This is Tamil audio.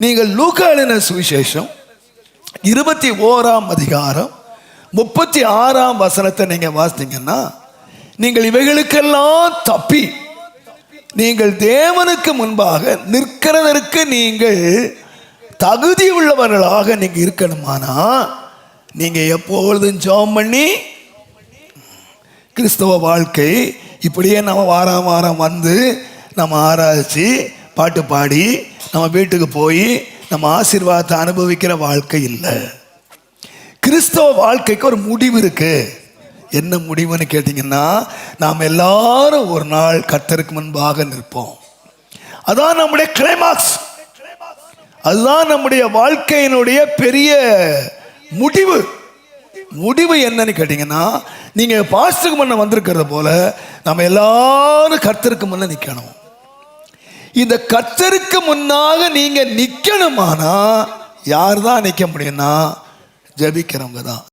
நீங்கள் லூக்காளின சுவிசேஷம் இருபத்தி ஓராம் அதிகாரம் முப்பத்தி ஆறாம் வசனத்தை நீங்கள் வாசித்தீங்கன்னா நீங்கள் இவைகளுக்கெல்லாம் தப்பி நீங்கள் தேவனுக்கு முன்பாக நிற்கிறதற்கு நீங்கள் தகுதி உள்ளவர்களாக நீங்கள் இருக்கணுமானா நீங்கள் எப்பொழுதும் ஜெபம் பண்ணி கிறிஸ்தவ வாழ்க்கை இப்படியே நம்ம வாரம் வாரம் வந்து நம்ம ஆராய்ச்சி பாட்டு பாடி நம்ம வீட்டுக்கு போய் நம்ம ஆசீர்வாதத்தை அனுபவிக்கிற வாழ்க்கை இல்லை. கிறிஸ்தவ வாழ்க்கைக்கு ஒரு முடிவு இருக்கு. என்ன முடிவுன்னு கேட்டிங்கன்னா நாம் எல்லாரும் ஒரு நாள் கத்தருக்கு முன்பாக நிற்போம். அதான் நம்முடைய கிளைமாக்ஸ் அதுதான் நம்முடைய வாழ்க்கையினுடைய பெரிய முடிவு. முடிவு என்னன்னு கேட்டிங்கன்னா நீங்கள் பாஸ்டருக்கு முன்ன வந்திருக்கிறத போல நம்ம எல்லாரும் கர்த்தருக்கு முன்ன நிற்கணும் இந்த கர்த்தருக்கு முன்னாக நீங்கள் நிற்கணுமானா யார் தான் நிற்க முடியும்னா ஜபிக்கிறவங்க தான்